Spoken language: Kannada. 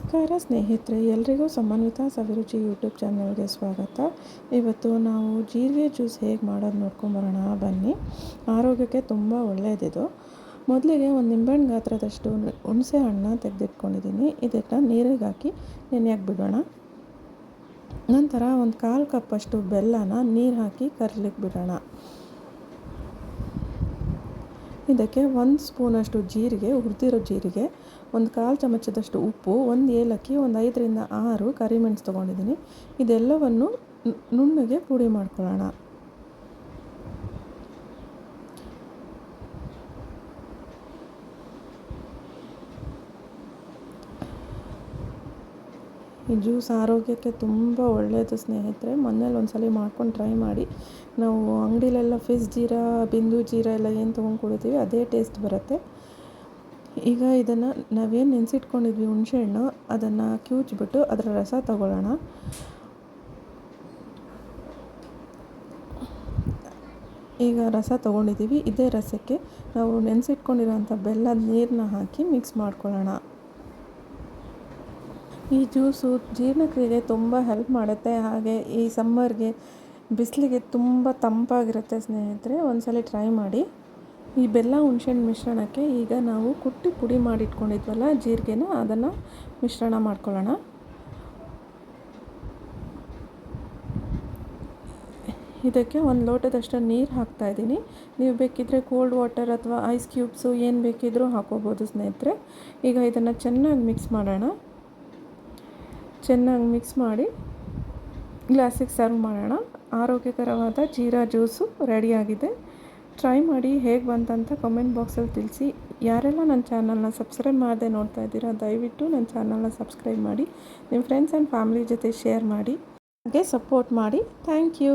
ನಮಸ್ಕಾರ ಸ್ನೇಹಿತರೆ, ಎಲ್ರಿಗೂ ಸಮನ್ವಿತ ಸವಿರುಚಿ ಯೂಟ್ಯೂಬ್ ಚಾನಲ್ಗೆ ಸ್ವಾಗತ. ಇವತ್ತು ನಾವು ಜೀರಿಗೆ ಜ್ಯೂಸ್ ಹೇಗೆ ಮಾಡೋದು ನೋಡ್ಕೊಂಬರೋಣ. ಬನ್ನಿ. ಆರೋಗ್ಯಕ್ಕೆ ತುಂಬ ಒಳ್ಳೆಯದಿದು ಮೊದಲಿಗೆ ಒಂದು ನಿಂಬೆಹಣ್ಣು ಗಾತ್ರದಷ್ಟು ಹುಣಸೆ ಹಣ್ಣನ್ನ ತೆಗೆದಿಟ್ಕೊಂಡಿದ್ದೀನಿ ಇದನ್ನು ನೀರಿಗೆ ಹಾಕಿ ನೆನೆಯಾಗಿ ಬಿಡೋಣ. ನಂತರ ಒಂದು ಕಾಲು ಕಪ್ಪಷ್ಟು ಬೆಲ್ಲನ ನೀರು ಹಾಕಿ ಕರ್ಲಿಕ್ಕೆ ಬಿಡೋಣ. ಇದಕ್ಕೆ ಒಂದು ಸ್ಪೂನಷ್ಟು ಜೀರಿಗೆ, ಹುರಿದಿರೋ ಜೀರಿಗೆ, ಒಂದು ಕಾಲು ಚಮಚದಷ್ಟು ಉಪ್ಪು, ಒಂದು ಏಲಕ್ಕಿ, ಒಂದು ಐದರಿಂದ ಆರು ಕರಿಮೆಣಸು ತೊಗೊಂಡಿದ್ದೀನಿ. ಇದೆಲ್ಲವನ್ನು ನುಣ್ಣಗೆ ಪುಡಿ ಮಾಡ್ಕೊಳ್ಳೋಣ. ಈ ಜ್ಯೂಸ್ ಆರೋಗ್ಯಕ್ಕೆ ತುಂಬ ಒಳ್ಳೆಯದು, ಸ್ನೇಹಿತರೆ. ಮನೇಲಿ ಒಂದು ಸಲ ಮಾಡ್ಕೊಂಡು ಟ್ರೈ ಮಾಡಿ. ನಾವು ಅಂಗಡಿಲೆಲ್ಲ ಫಿಸ್ ಜೀರಾ, ಬಿಂದು ಜೀರಾ ಎಲ್ಲ ಏನು ತೊಗೊಂಡು ಕುಡಿತೀವಿ ಅದೇ ಟೇಸ್ಟ್ ಬರುತ್ತೆ. ಈಗ ಇದನ್ನು ನಾವೇನು ನೆನೆಸಿಟ್ಕೊಂಡಿದ್ವಿ, ಹುಣಸೆಹಣ್ಣು, ಅದನ್ನು ಕಿವುಚ್ಬಿಟ್ಟು ಅದರ ರಸ ತಗೊಳ್ಳೋಣ. ಈಗ ರಸ ತೊಗೊಂಡಿದ್ದೀವಿ. ಇದೇ ರಸಕ್ಕೆ ನಾವು ನೆನೆಸಿಟ್ಕೊಂಡಿರೋಂಥ ಬೆಲ್ಲದ ನೀರನ್ನ ಹಾಕಿ ಮಿಕ್ಸ್ ಮಾಡ್ಕೊಳ್ಳೋಣ. ಈ ಜ್ಯೂಸು ಜೀರ್ಣಕ್ರಿಯೆಗೆ ತುಂಬ ಹೆಲ್ಪ್ ಮಾಡುತ್ತೆ. ಹಾಗೆ ಈ ಸಮ್ಮರ್ಗೆ ಬಿಸಿಲಿಗೆ ತುಂಬ ತಂಪಾಗಿರುತ್ತೆ ಸ್ನೇಹಿತರೆ. ಒಂದ್ಸಲ ಟ್ರೈ ಮಾಡಿ. ಈ ಬೆಲ್ಲ ಹುಣ್ಸೆಹಣ್ಣು ಮಿಶ್ರಣಕ್ಕೆ ಈಗ ನಾವು ಕುಟ್ಟಿ ಪುಡಿ ಮಾಡಿಟ್ಕೊಂಡಿದ್ವಲ್ಲ ಜೀರಿಗೆನ, ಅದನ್ನು ಮಿಶ್ರಣ ಮಾಡ್ಕೊಳ್ಳೋಣ. ಇದಕ್ಕೆ ಒಂದು ಲೋಟದಷ್ಟು ನೀರು ಹಾಕ್ತಾಯಿದ್ದೀನಿ ನೀವು ಬೇಕಿದ್ದರೆ ಕೋಲ್ಡ್ ವಾಟರ್ ಅಥವಾ ಐಸ್ ಕ್ಯೂಬ್ಸು ಏನು ಬೇಕಿದ್ದರೂ ಹಾಕೋಬೋದು ಸ್ನೇಹಿತರೆ. ಈಗ ಇದನ್ನು ಚೆನ್ನಾಗಿ ಮಿಕ್ಸ್ ಮಾಡೋಣ. ಚೆನ್ನಾಗಿ ಮಿಕ್ಸ್ ಮಾಡಿ ಗ್ಲಾಸಿಗೆ ಸರ್ವ್ ಮಾಡೋಣ. ಆರೋಗ್ಯಕರವಾದ ಜೀರಾ ಜ್ಯೂಸು ರೆಡಿಯಾಗಿದೆ. ಟ್ರೈ ಮಾಡಿ ಹೇಗೆ ಬಂತಂತ ಕಮೆಂಟ್ ಬಾಕ್ಸಲ್ಲಿ ತಿಳಿಸಿ. ಯಾರೆಲ್ಲ ನನ್ನ ಚಾನಲ್ನ ಸಬ್ಸ್ಕ್ರೈಬ್ ಮಾಡದೆ ನೋಡ್ತಾ ಇದ್ದೀರಾ, ದಯವಿಟ್ಟು ನನ್ನ ಚಾನಲ್ನ ಸಬ್ಸ್ಕ್ರೈಬ್ ಮಾಡಿ. ನಿಮ್ಮ ಫ್ರೆಂಡ್ಸ್ ಆ್ಯಂಡ್ ಫ್ಯಾಮಿಲಿ ಜೊತೆ ಶೇರ್ ಮಾಡಿ. ಹಾಗೆ ಸಪೋರ್ಟ್ ಮಾಡಿ. Thank you